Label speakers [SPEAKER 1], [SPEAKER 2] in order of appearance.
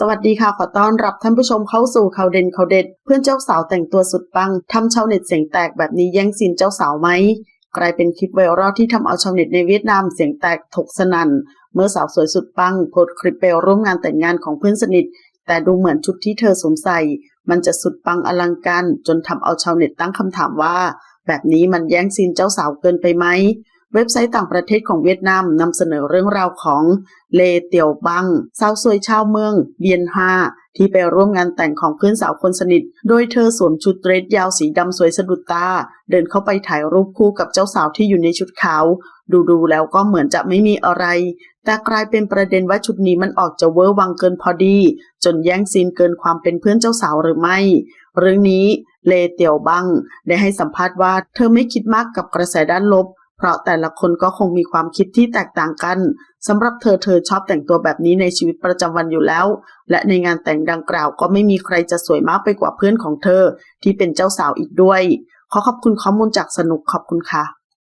[SPEAKER 1] สวัสดีค่ะ ขอต้อนรับท่านผู้ชมเข้าสู่ข่าวเด่นข่าวเด็ด เพื่อนเจ้าสาวแต่งตัวสุดปังทำชาวเน็ตเสียงแตกแบบนี้แย่งซีนเจ้าสาวไหมกลายเป็นคลิปไวรัลที่ทำเอาชาวเน็ตในเวียดนามเสียงแตกถกสนั่น เมื่อสาวสวยสุดปังโพสคลิปไปร่วมงานแต่งงานของเพื่อนสนิท แต่ดูเหมือนชุดที่เธอสวมใส่ มันจะสุดปังอลังการจนทำเอาชาวเน็ตตั้งคำถามว่า แบบนี้มันแย่งซีนเจ้าสาวเกินไปไหม เว็บไซต์ต่างประเทศของเวียดนามนำเสนอเรื่องราวของเลเตียวบังสาวสวยชาวเมืองเบียนฮาที่ไปร่วมงานแต่งของเพื่อนสาวคนสนิท โดยเธอสวมชุดเดรสยาวสีดำสวยสะดุดตา เดินเข้าไปถ่ายรูปคู่กับเจ้าสาวที่อยู่ในชุดขาว ดูๆแล้วก็เหมือนจะไม่มีอะไร แต่กลายเป็นประเด็นว่าชุดนี้มันออกจะเวอร์วังเกินพอดี จนแย่งซีนเกินความเป็นเพื่อนเจ้าสาวหรือไม่ เรื่องนี้เลเตียวบังได้ให้สัมภาษณ์ว่า เธอไม่คิดมากกับกระแสด้านลบ เพราะแต่ละคนก็คงมีความคิดที่แตกต่างกันสำหรับเธอเธอชอบแต่งตัวแบบนี้ในชีวิตประจำวันอยู่แล้ว และในงานแต่งดังกล่าวก็ไม่มีใครจะสวยมากไปกว่าเพื่อนของเธอ ที่เป็นเจ้าสาวอีกด้วย ขอขอบคุณข้อมูลจากสนุกขอบคุณค่ะ